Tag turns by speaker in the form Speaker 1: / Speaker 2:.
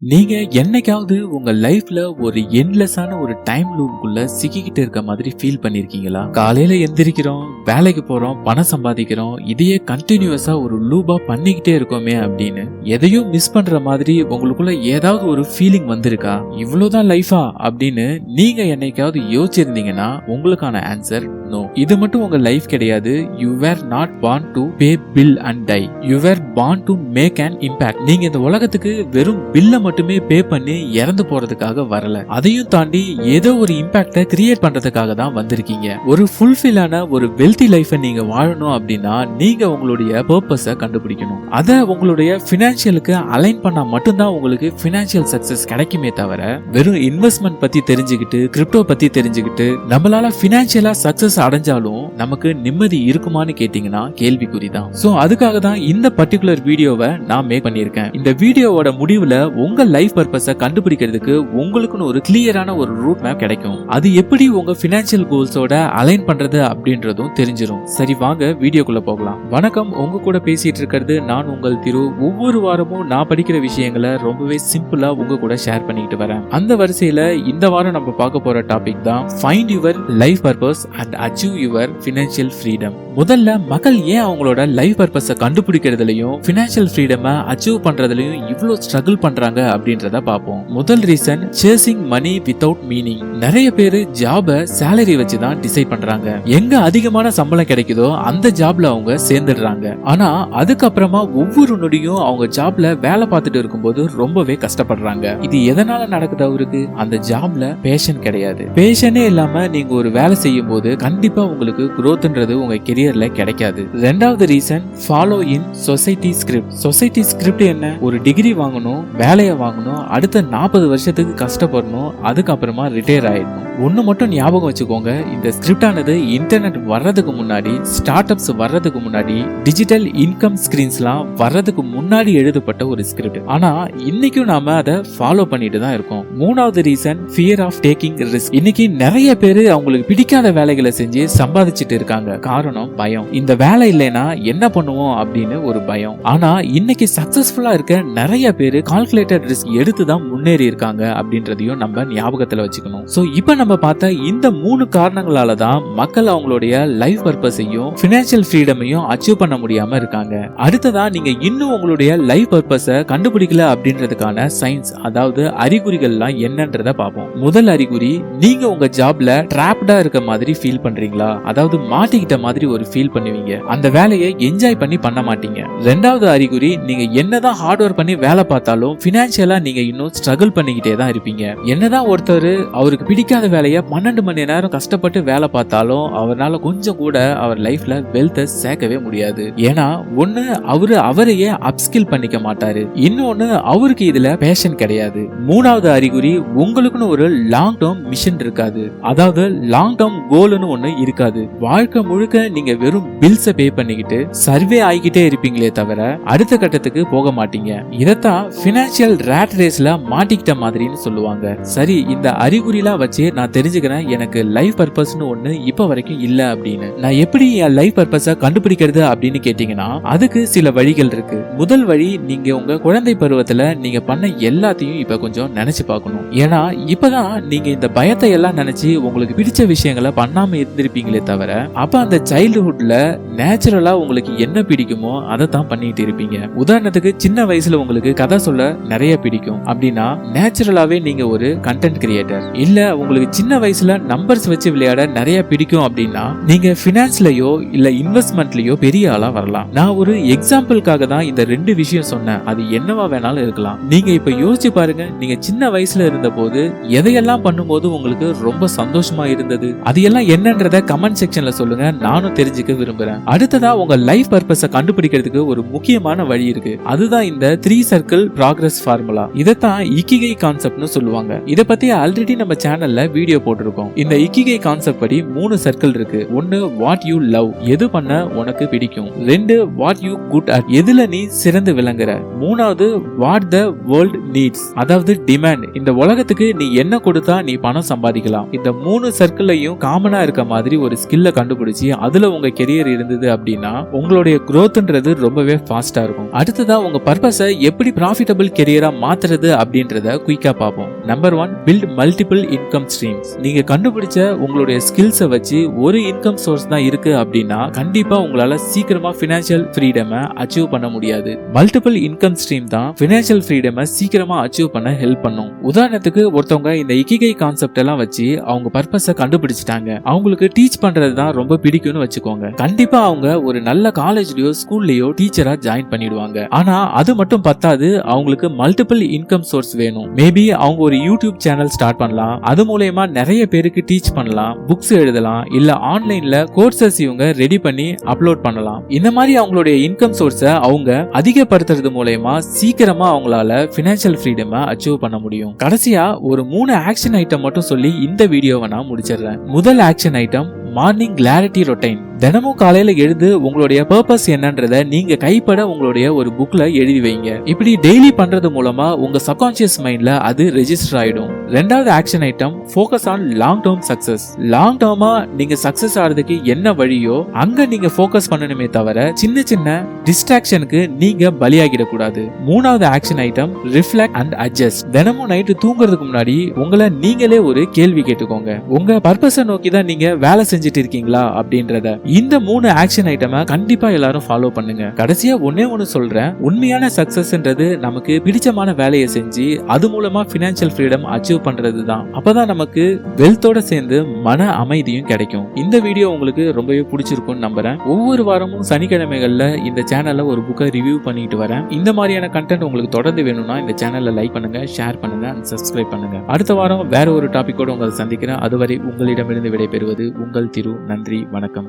Speaker 1: நீங்க என்னைக்காவது உங்க லைஃப்ல ஒரு என்லெஸ்ஸான ஒரு டைம் லூப்குள்ள சிக்கிக்கிட்டு இருக்க மாதிரி ஃபீல் பண்ணிருக்கீங்களா? காலையில எந்திரிக்கிறோம் வேலைக்கு போறோம் பணம் சம்பாதிக்கிறோம் இதையே கண்டினியூஸா ஒரு லூபா பண்ணிக்கிட்டே இருக்கோமே அப்படின்னு எதையும் மிஸ் பண்ற மாதிரி உங்களுக்குள்ள ஏதாவது ஒரு ஃபீலிங் வந்திருக்கா? இவ்வளவுதான் லைஃபா அப்படின்னு நீங்க என்னைக்காவது யோசிச்சிருந்தீங்கன்னா உங்களுக்கான ஆன்சர் நோ இது மட்டும் உங்க லைஃப் கிடையாது. You were not born to pay bill and die you were born to make and impact நீங்க இந்த உலகத்துக்கு வெறும் பில்ல மட்டுமே பே பண்ணி இறந்து போறதுக்காக வரல. அதையும் தாண்டி ஏதோ ஒரு இம்பாக்ட கிரியேட் பண்றதுக்காக தான் வந்திருக்கீங்க. ஒரு ஃபுல்ஃபில்லான ஒரு வெல்தி லைஃபை நீங்க வாழணும் அப்படின்னா நீங்க உங்களுடைய பர்பஸ கண்டுபிடிக்கணும். அதை உங்களுடைய பினான்சியலுக்கு அலைன் பண்ணா மட்டும்தான் உங்களுக்கு பினான்சியல் சக்சஸ் கிடைக்குமே தவிர வெறும் இன்வெஸ்ட்மெண்ட் பத்தி தெரிஞ்சுக்கிட்டு கிரிப்டோ பத்தி தெரிஞ்சுக்கிட்டு நம்மளால பினான்சியலா சக்சஸ் அடைஞ்சாலும் நமக்கு நிம்மதி இருக்குமான்னு கேட்டீங்கன்னா கேள்விக்குறி தான். சோ அதுக்காக தான் இந்த பர்டிகுலர் வீடியோவை நான் மேக் பண்ணியிருக்கேன். இந்த வீடியோவோட முடிவுல உங்க லைஃப் பர்பஸை கண்டுபிடிக்கிறதுக்கு உங்களுக்குன்னு ஒரு கிளியரான ஒரு ரூட் மேப் கிடைக்கும். அது எப்படி உங்க பினான்சியல் கோல்ஸோட அலைன் பண்றது அப்படின்றதும் தெரிஞ்சிடும் சரி வாங்க வீடியோக்குள்ள போகலாம். வணக்கம் உங்க கூட பேசிட்டு இருக்கிறது நான் உங்கள் திரு. ஒவ்வொரு வாரமும் நான் படிக்கிற விஷயங்களை ரொம்பவே சிம்பிளா உங்க கூட ஷேர் பண்ணிக்கிட்டு வரேன். அந்த வரிசையில இந்த வாரம் நம்ம பார்க்க போற டாபிக் தான் find your life purpose and achieve your financial freedom முதல்ல மக்கள் ஏன் அவங்களோட லைஃப் பர்பஸை கண்டுபிடிக்கிறதுலையும் ஃபினான்ஷியல் ஃப்ரீடமை அச்சீவ் பண்றதுலையும் இவ்வளோ ஸ்ட்ரகிள் பண்றாங்க அப்படின்றத பார்ப்போம். முதல் reason chasing money without meaning நிறைய பேர் ஜாபை சேலரி வச்சு தான் டிசைட் பண்றாங்க. எங்க அதிகமான சம்பளம் கிடைக்குதோ அந்த ஜாப்ல அவங்க சேர்ந்துடுறாங்க. ஆனா அதுக்கப்புறமா ஒவ்வொரு நொடியும் அவங்க ஜாப்ல வேலை பார்த்துட்டு இருக்கும்போது ரொம்பவே கஷ்டப்படுறாங்க. இது எதனால நடக்குது அவருக்கு? அந்த ஜாப்ல பேஷன் கிடையாது. பேஷனே இல்லாம நீங்க ஒரு வேலை செய்யும் போது கண்டிப்பா உங்களுக்கு குரோத்ன்றது உங்க கெரியர்ல கிடைக்காது. ரெண்டாவது reason following society script society script என்ன? ஒரு டிகிரி வாங்கணும் வேலையை வாங்கணும் அடுத்த நாற்பது வருஷத்துக்கு கஷ்டப்படணும் அதுக்கப்புறமா ரிட்டையர் ஆயிடணும். ஒன்று மட்டும் ஞாபகம் வச்சுக்கோங்க இந்த ஸ்கிரிப்ட் ஆனது இன்டர்நெட் வர்றதுக்கு முன்னாடி ஸ்டார்ட் அப்ஸ் வர்றதுக்கு முன்னாடி டிஜிட்டல் இன்கம் ஸ்கிரீன்ஸ்லாம் வர்றதுக்கு முன்னாடி எழுதப்பட்ட ஒரு ஸ்கிரிப்ட் ஆனா இன்னைக்கும் நாம அதை ஃபாலோ பண்ணிட்டு தான் இருக்கோம். மூணாவது reason fear of taking risk இன்னைக்கு நிறைய பேர் அவங்களுக்கு பிடிக்காத வேலைகளை செஞ்சு சம்பாதிச்சிட்டு இருக்காங்க. காரணம் பயம் இந்த வேலை இல்லைன்னா என்ன பண்ணுவோம் அப்படின்னு ஒரு பயம் ஆனா இன்னைக்கு சக்சஸ்ஃபுல்லா இருக்க நிறைய பேர் கால்குலேட்டட் ரிஸ்க் எடுத்து தான் முன்னேறி இருக்காங்க அப்படின்றதையும் நம்ம ஞாபகத்துல வச்சுக்கணும். சோ இப்போ நம்ம பார்த்த இந்த மூணு காரணங்களால தான் மக்கள் அவங்களுடைய லைஃப் பர்பஸையும் பினான்சியல் ஃப்ரீடமையும் அச்சீவ் பண்ண முடியாம இருக்காங்க. அடுத்ததா நீங்க இன்னும் உங்களுடைய லைஃப் பர்பஸை கண்டுபிடிக்கல அப்படின்றதுக்கான சயின்ஸ் அதாவது அறிகுறிகள்லாம் என்னன்றத பார்ப்போம். முதல் அறிகுறி நீங்க உங்க ஜாப்ல டிராப்டா இருக்க மாதிரி ஃபீல் பண்றீங்களா? அதாவது மாட்டிக்கிட்ட மாதிரி ஒரு ஃபீல் பண்ணுவீங்க. அந்த வேலையை என்ஜாய் பண்ணி பண்ண மாட்டீங்க. ரெண்டாவது அறிகுறி நீங்க என்னதான் ஹார்ட் ஒர்க் பண்ணி வேலை பார்த்தாலும் பினான்சியலா நீங்க இன்னும் ஸ்ட்ரகிள் பண்ணிக்கிட்டே தான் இருப்பீங்க. என்னதான் ஒருத்தர் அவருக்கு பிடிக்காத வேலையை பன்னெண்டு மணி நேரம் கஷ்டப்பட்டு வேலை பார்த்தாலும் அவரால் கொஞ்சம் கூட அவர் லைஃப்ல வெல்த்தை சேர்க்கவே முடியாது. ஏன்னா ஒண்ணு அவரு அவரையே அப்ஸ்கில் பண்ணிக்க மாட்டாரு. இன்னொன்னு அவருக்கு இதுல பேஷன் கிடையாது. மூணாவது அறிகுறி உங்களுக்குன்னு ஒரு லாங் டேர்ம் மிஷன் இருக்காது. அதாவது லாங் டேர்ம் கோல்னு ஒண்ணு இருக்காது. வாழ்க்கை முழுக்க நீங்க வெறும் பில்ஸ பே பண்ணிக்கிட்டு சர்வே ஆகிக்கிட்டே இருப்பீங்களே தவிர அடுத்த கட்டத்துக்கு போக மாட்டீங்க. இதத்தான் பினான்சியல் ரேட் ரேஸ்ல மாட்டிக்கிட்ட மாதிரின்னு சொல்லுவாங்க. சரி இந்த அறிகுறிலாம் வச்சு நான் தெரிஞ்சுக்கிறேன். எனக்கு லைஃப் பர்பஸ்னு ஒண்ணு இப்ப வரைக்கும் இல்ல அப்படின்னு. நான் எப்படி என் லைஃப் பர்பஸ கண்டுபிடிக்கிறது அப்படின்னு கேட்டீங்கன்னா அதுக்கு சில வழிகள் இருக்கு. முதல் வழி நீங்க உங்க குழந்தை பருவத்துல நீங்க பண்ண எல்லாத்தையும் இப்ப கொஞ்சம் நினைச்சு பார்க்கணும். ஏன்னா இப்பதான் நீங்க இந்த பயத்தை எல்லாம் நினைச்சு உங்களுக்கு பிடிச்ச விஷயங்களை பண்ணாம இருந்திருப்பீங்களே தவிர அப்ப அந்த சைல்டு சைல்டுஹுட்ல நேச்சுரலா உங்களுக்கு என்ன பிடிக்குமோ அதை தான் பண்ணிட்டு இருப்பீங்க. உதாரணத்துக்கு சின்ன வயசுல உங்களுக்கு கதை சொல்ல நிறைய பிடிக்கும். அப்படின்னா நேச்சுரலாவே நீங்க ஒரு கண்டென்ட் கிரியேட்டர் இல்ல உங்களுக்கு சின்ன வயசுல நம்பர்ஸ் வச்சு விளையாட நிறைய பிடிக்கும் அப்படின்னா நீங்க பினான்ஸ்லயோ இல்ல இன்வெஸ்ட்மெண்ட்லயோ பெரிய ஆளா வரலாம். நான் ஒரு எக்ஸாம்பிளுக்காக தான் இந்த ரெண்டு விஷயம் சொன்னேன். அது என்னவா வேணாலும் இருக்கலாம். நீங்க இப்ப யோசிச்சு பாருங்க. நீங்க சின்ன வயசுல இருந்த போது எதையெல்லாம் பண்ணும்போது உங்களுக்கு ரொம்ப சந்தோஷமா இருந்தது? அது எல்லாம் என்னன்றத கமெண்ட் செக்ஷன்ல சொல்லுங்க. நானும் தெரிஞ்சுக்க விரும்புறேன். அடுத்ததா உங்க லைஃப் பர்பஸ கண்டுபிடிக்கிறதுக்கு ஒரு முக்கியமான வழி இருக்கு. அதுதான் இந்த த்ரீ சர்க்கிள் ப்ராக்ரஸ் ஃபார்முலா இதைத்தான் இக்கிகை கான்செப்ட்னு சொல்லுவாங்க. இத பத்தி ஆல்ரெடி நம்ம சேனல்ல வீடியோ போட்டிருக்கோம். இந்த இக்கிகை கான்செப்ட் படி மூணு சர்க்கிள் இருக்கு. ஒன்னு வாட் யூ லவ் எது பண்ண உனக்கு பிடிக்கும்? ரெண்டு வாட் யூ குட் அட் எதுல நீ சிறந்து விளங்குற? மூணாவது வாட் த வேர்ல்ட் நீட்ஸ் அதாவது டிமாண்ட் இந்த உலகத்துக்கு நீ என்ன கொடுத்தா நீ பணம் சம்பாதிக்கலாம். இந்த மூணு சர்க்கிளையும் காமனா இருக்க மாதிரி ஒரு ஸ்கில்ல கண்டுபிடிச்சு அதுல உங்க கெரியர் இருந்தது அப்படின்னா உங்களுடைய growthன்றது ரொம்பவே ஃபாஸ்டா இருக்கும். அடுத்ததா உங்க பர்பஸை எப்படி ப்ராஃபிட்டபிள் கெரியரா மாத்துறது அப்படின்றத குயிக்கா பார்ப்போம். Number one build multiple income streams நீங்க கண்டுபிடிச்ச உங்களுடைய ஸ்கில்ஸை வச்சு ஒரு இன்கம் சோர்ஸ் தான் இருக்கு அப்படின்னா கண்டிப்பா உங்களால சீக்கிரமா பினான்சியல் ஃப்ரீடமை அச்சீவ் பண்ண முடியாது. மல்டிபிள் இன்கம் ஸ்ட்ரீம் தான் பினான்சியல் ஃப்ரீடமை சீக்கிரமா அச்சீவ் பண்ண ஹெல்ப் பண்ணும். உதாரணத்துக்கு ஒருத்தவங்க இந்த இக்கிகை கான்செப்ட் எல்லாம் வச்சு அவங்க பர்பஸை கண்டுபிடிச்சிட்டாங்க. அவங்களுக்கு டீச் பண்றது தான் ரொம்ப பிடிக்கும்னு வச்சுக்கோங்க. கண்டிப்பா அவங்க ஒரு நல்ல காலேஜ்லயோ ஸ்கூல்லயோ டீச்சரா ஜாயின் பண்ணிடுவாங்க. ஆனா அது மட்டும் பத்தாது அவங்களுக்கு மல்டிபிள் இன்கம் சோர்ஸ் வேணும். மேபி அவங்க ஒரு யூடியூப் சேனல் ஸ்டார்ட் பண்ணலாம். அது மூலயமா நிறைய பேருக்கு டீச் பண்ணலாம் புக்ஸ் எழுதலாம் இல்ல ஆன்லைன்ல கோர்சஸ் இவங்க ரெடி பண்ணி அப்லோட் பண்ணலாம். இந்த மாதிரி அவங்களுடைய இன்கம் சோர்ஸை அவங்க அதிகப்படுத்துறது மூலயமா சீக்கிரமா அவங்களால பினான்சியல் ஃப்ரீடமை அச்சீவ் பண்ண முடியும். கடைசியா ஒரு மூணு ஆக்ஷன் ஐட்டம் மட்டும் சொல்லி இந்த வீடியோவை நான் முடிச்சிடுறேன். முதல் action item morning clarity routine தினமும் காலையில எழுந்து உங்களுடைய பர்பஸ் என்னன்றத நீங்க கைப்பட உங்களுடைய ஒரு புக்ல எழுதி வைங்க. இப்படி டெய்லி பண்றது மூலமா உங்க சப்கான்சியஸ் மைண்ட்ல அது ரெஜிஸ்டர் ஆயிடும். ரெண்டாவது action item focus on long term success long டேர்மா நீங்க சக்சஸ் ஆகிறதுக்கு என்ன வழியோ அங்க நீங்க ஃபோக்கஸ் பண்ணணுமே தவிர சின்ன சின்ன டிஸ்ட்ராக்ஷனுக்கு நீங்க பலியாகிடக்கூடாது. மூணாவது action item reflect and adjust தினமும் நைட்டு தூங்குறதுக்கு முன்னாடி உங்களை நீங்களே ஒரு கேள்வி கேட்டுக்கோங்க. உங்க பர்பஸை நோக்கி தான் நீங்க வேலை செஞ்சுட்டு இருக்கீங்களா அப்படின்றத. இந்த மூணு ஆக்ஷன் ஐட்டமை கண்டிப்பா எல்லாரும் ஃபாலோ பண்ணுங்க. கடைசியா ஒன்னே ஒன்னு சொல்றேன். உண்மையான சக்சஸ்ன்றது நமக்கு பிடிச்சமான வேலையை செஞ்சு அது மூலமா பினான்சியல் ஃப்ரீடம் அச்சீவ் பண்றது தான். அப்பதான் நமக்கு வெல்த்தோட சேர்ந்து மன அமைதியும் கிடைக்கும். இந்த வீடியோ உங்களுக்கு ரொம்பவே பிடிச்சிருக்கும்னு நம்புறேன். ஒவ்வொரு வாரமும் சனிக்கிழமைகள்ல இந்த சேனல்ல ஒரு புக்கை ரிவ்யூ பண்ணிட்டு வரேன். இந்த மாதிரியான கண்டென்ட் உங்களுக்கு தொடர்ந்து வேணும்னா இந்த சேனல்ல லைக் பண்ணுங்க ஷேர் பண்ணுங்க அண்ட் சப்ஸ்கிரைப் பண்ணுங்க. அடுத்த வாரம் வேற ஒரு டாபிக்கோட உங்களை சந்திக்கிறேன். அதுவரை உங்களிடமிருந்து விடைபெறுவது உங்கள் திரு. நன்றி வணக்கம்.